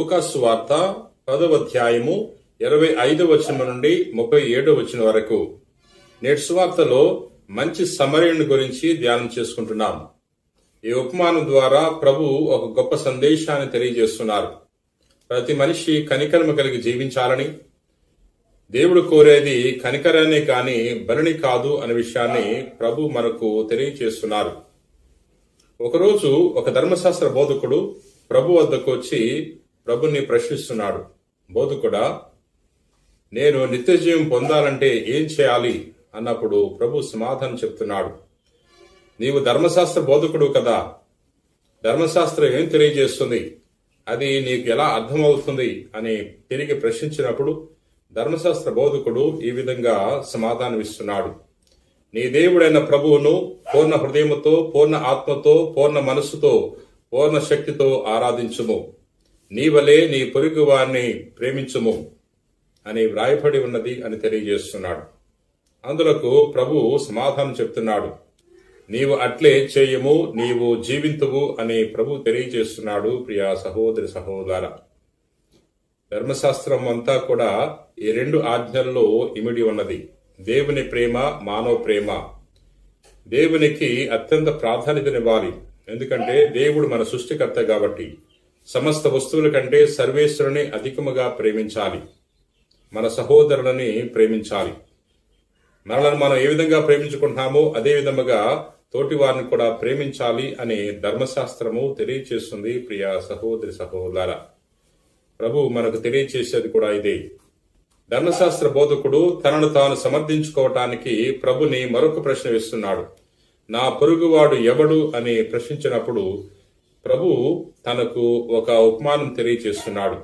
లూకాసు వార్త పదవ అధ్యాయము ఇరవై ఐదు వచనం నుండి ముప్పై ఏడు వచనం వరకు. నేటి సువార్తలో మంచి సమరయుని గురించి ధ్యానం చేసుకుంటున్నాం. ఈ ఉపమానం ద్వారా ప్రభు ఒక గొప్ప సందేశాన్ని తెలియజేస్తున్నారు. ప్రతి మనిషి కనికరమ కలిగి జీవించాలని దేవుడు కోరేది కనికరాన్ని కాని బలిని కాదు అనే విషయాన్ని ప్రభు మనకు తెలియజేస్తున్నారు. ఒకరోజు ఒక ధర్మశాస్త్ర బోధకుడు ప్రభు వద్దకు వచ్చి ప్రభుని ప్రశ్నిస్తున్నాడు. బోధకుడా నేను నిత్యజీవం పొందాలంటే ఏం చేయాలి? అన్నప్పుడు ప్రభు సమాధానం చెప్తున్నాడు. నీవు ధర్మశాస్త్ర బోధకుడు కదా. ధర్మశాస్త్రం ఏం తెలియజేస్తుంది? అది నీకు ఎలా అర్థమవుతుంది అని తిరిగి ప్రశ్నించినప్పుడు ధర్మశాస్త్ర బోధకుడు ఈ విధంగా సమాధానమిస్తున్నాడు. నీ దేవుడైన ప్రభువును పూర్ణ హృదయముతో పూర్ణ ఆత్మతో పూర్ణ మనస్సుతో పూర్ణ శక్తితో ఆరాధించుము. నీ వలే నీ పొరుగు వారిని ప్రేమించుము అని వ్రాయబడి ఉన్నది అని తెలియజేస్తున్నాడు. అందులకు ప్రభు సమాధానం చెప్తున్నాడు. నీవు అట్లే చేయము నీవు జీవింతువు అని ప్రభు తెలియజేస్తున్నాడు ప్రియా సహోదరి సహోదర. ధర్మశాస్త్రం అంతా కూడా ఈ రెండు ఆజ్ఞల్లో ఇమిడి ఉన్నది. దేవుని ప్రేమ మానవ ప్రేమ. దేవునికి అత్యంత ప్రాధాన్యతనివ్వాలి. ఎందుకంటే దేవుడు మన సృష్టికర్త కాబట్టి. సమస్త వస్తువుల కంటే సర్వేశ్వరుని అధికముగా ప్రేమించాలి. మన సహోదరులని ప్రేమించాలి. మనలను మనం ఏ విధంగా ప్రేమించుకుంటున్నామో అదే విధముగా తోటి వారిని కూడా ప్రేమించాలి అని ధర్మశాస్త్రము తెలియచేస్తుంది ప్రియ సహోదరి సహోదర. ప్రభు మనకు తెలియచేసేది కూడా ఇదే. ధర్మశాస్త్ర బోధకుడు తనను తాను సమర్థించుకోవటానికి ప్రభుని మరొక ప్రశ్న వేస్తున్నాడు. నా పొరుగువాడు ఎవడు అని ప్రశ్నించినప్పుడు ప్రభు తనకు ఒక ఉపమానం తెలియచేస్తున్నాడు.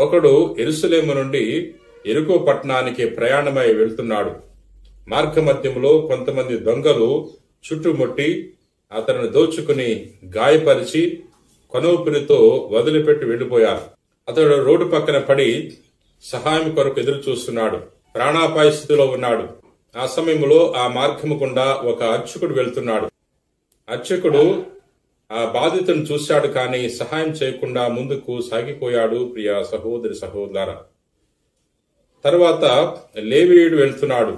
ఒకడు ఎరుసలేము నుండి ఎరుకో పట్టణానికి ప్రయాణమై వెళ్తున్నాడు. మార్గమధ్యంలో కొంతమంది దొంగలు చుట్టుముట్టి అతను దోచుకుని గాయపరిచి కొనవుపినితో వదిలిపెట్టి వెళ్ళిపోయారు. అతడు రోడ్డు పక్కన పడి సహాయం కొరకు ఎదురు చూస్తున్నాడు ప్రాణాపాయ స్థితిలో ఉన్నాడు. ఆ సమయంలో ఆ మార్గము గుండా ఒక అర్చకుడు వెళ్తున్నాడు. అర్చకుడు బాధితుని చూశాడు కానీ సహాయం చేయకుండా ముందుకు సాగిపోయాడు ప్రియ సహోదరి సహోదర తర్వాత లేవీయుడు వెళ్తున్నాడు.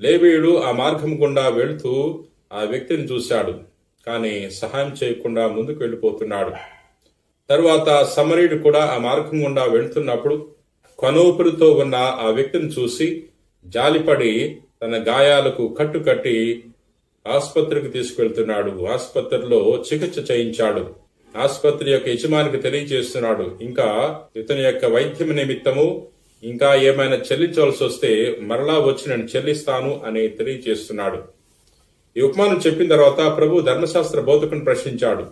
లేవీయుడు ఆ మార్గం గుండా వెళ్తూ ఆ వ్యక్తిని చూశాడు కానీ సహాయం చేయకుండా ముందుకు వెళ్ళిపోతున్నాడు. తర్వాత సమరీయుడు కూడా ఆ మార్గం గుండా వెళ్తున్నప్పుడు కనూపురితో ఉన్న ఆ వ్యక్తిని చూసి జాలిపడి తన గాయాలకు కట్టుకట్టి ఆసుపత్రికి తీసుకెళ్తున్నాడు. ఆసుపత్రిలో చికిత్స చేయించాడు. ఆసుపత్రి యొక్క యజమానికి తెలియజేస్తున్నాడు. ఇంకా ఇతని యొక్క వైద్యం నిమిత్తము ఇంకా ఏమైనా చెల్లించవలసి వస్తే మరలా వచ్చి నేను చెల్లిస్తాను అని తెలియజేస్తున్నాడు. ఈ ఉపమానం చెప్పిన తర్వాత ప్రభు ధర్మశాస్త్ర బోధకుని ప్రశ్నించాడు.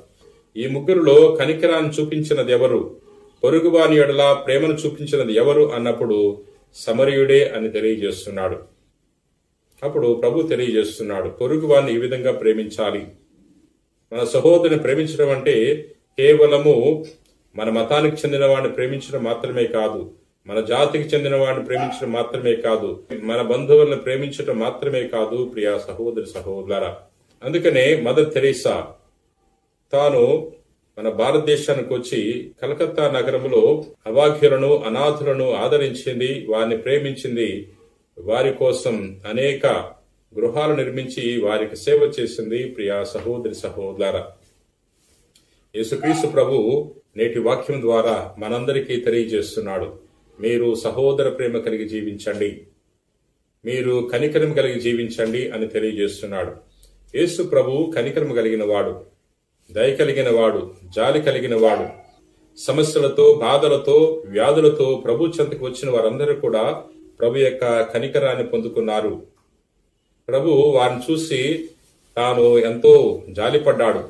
ఈ ముగ్గురులో కనికరాన్ని చూపించినది ఎవరు? పొరుగువాని ఎడలా ప్రేమను చూపించినది ఎవరు? అన్నప్పుడు సమరయుడే అని తెలియజేస్తున్నాడు. అప్పుడు ప్రభు తెలియజేస్తున్నాడు పొరుగు వారిని ఈ విధంగా ప్రేమించాలి. మన సహోదరుని ప్రేమించడం అంటే కేవలము మన మతానికి చెందిన వాడిని ప్రేమించడం మాత్రమే కాదు మన జాతికి చెందిన వాడిని ప్రేమించడం మాత్రమే కాదు మన బంధువులను ప్రేమించడం మాత్రమే కాదు ప్రియా సహోదరి సహోదర అందుకనే మదర్ తెరీసా తాను మన భారతదేశానికి వచ్చి కలకత్తా నగరంలో అవాఖ్యులను అనాథులను ఆదరించింది వారిని ప్రేమించింది వారి కోసం అనేక గృహాలు నిర్మించి వారికి సేవ చేసింది ప్రియా సహోదరి సహోదర. యేసుక్రీస్తు ప్రభు నేటి వాక్యం ద్వారా మనందరికీ తెలియజేస్తున్నాడు. మీరు సహోదర ప్రేమ కలిగి జీవించండి. మీరు కనికరం కలిగి జీవించండి అని తెలియజేస్తున్నాడు. యేసు ప్రభు కనికరం కలిగిన వాడు దయ కలిగిన వాడు జాలి కలిగిన వాడు సమస్యలతో బాధలతో వ్యాధులతో ప్రభు చెంతకు వచ్చిన వారందరూ కూడా ప్రభు యొక్క కనికరాన్ని పొందుకున్నారు. ప్రభు వారిని చూసి తాను ఎంతో జాలిపడ్డాడు.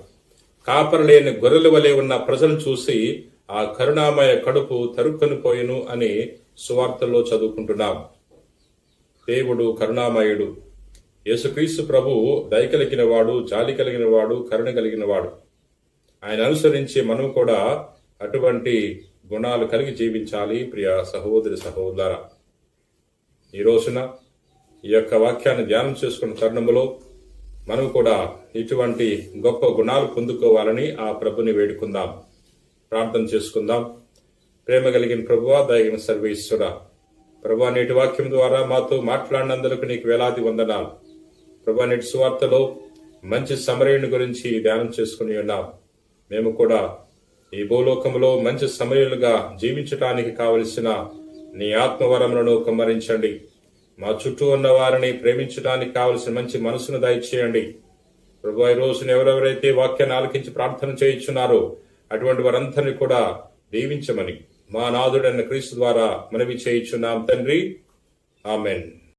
కాపరలేని గొర్రెల వలె ఉన్న ప్రజలను చూసి ఆ కరుణామయ కడుపు తరుక్కొని పోయిను అని సువార్తల్లో చదువుకుంటున్నాం. దేవుడు కరుణామయుడు. యేసుక్రీస్తు ప్రభు దయ కలిగిన వాడు జాలి కలిగిన వాడు కరుణ కలిగిన వాడు ఆయన అనుసరించి మనం కూడా అటువంటి గుణాలు కలిగి జీవించాలి. ప్రియ సహోదరి సహోదర. ఈ రోజున ఈ యొక్క వాక్యాన్ని ధ్యానం చేసుకున్న తరుణంలో మనం కూడా ఇటువంటి గొప్ప గుణాలు పొందుకోవాలని ఆ ప్రభుని వేడుకుందాం. ప్రార్థన చేసుకుందాం. ప్రేమ కలిగిన ప్రభువా దయగిన సర్వేశ్వర ప్రభా నేటి వాక్యం ద్వారా మాతో మాట్లాడినందుకు నీకు వేలాది వందనాలు. ప్రభా నేటి సువార్తలో మంచి సమరయుని గురించి ధ్యానం చేసుకుని ఉన్నాం. మేము కూడా ఈ భూలోకంలో మంచి సమరయులుగా జీవించటానికి కావలసిన నీ ఆత్మవరములను కుమ్మరించండి. మా చుట్టూ ఉన్న వారిని ప్రేమించడానికి కావలసిన మంచి మనసును దయచేయండి. ప్రభు ఈ రోజున ఎవరెవరైతే వాక్యాన్ని ఆలకించి ప్రార్థన చేయించున్నారో అటువంటి వారందరినీ కూడా దీవించమని మా నాథుడైన క్రీస్తు ద్వారా మనవి చేయించున్నాం తండ్రి. ఆమెన్.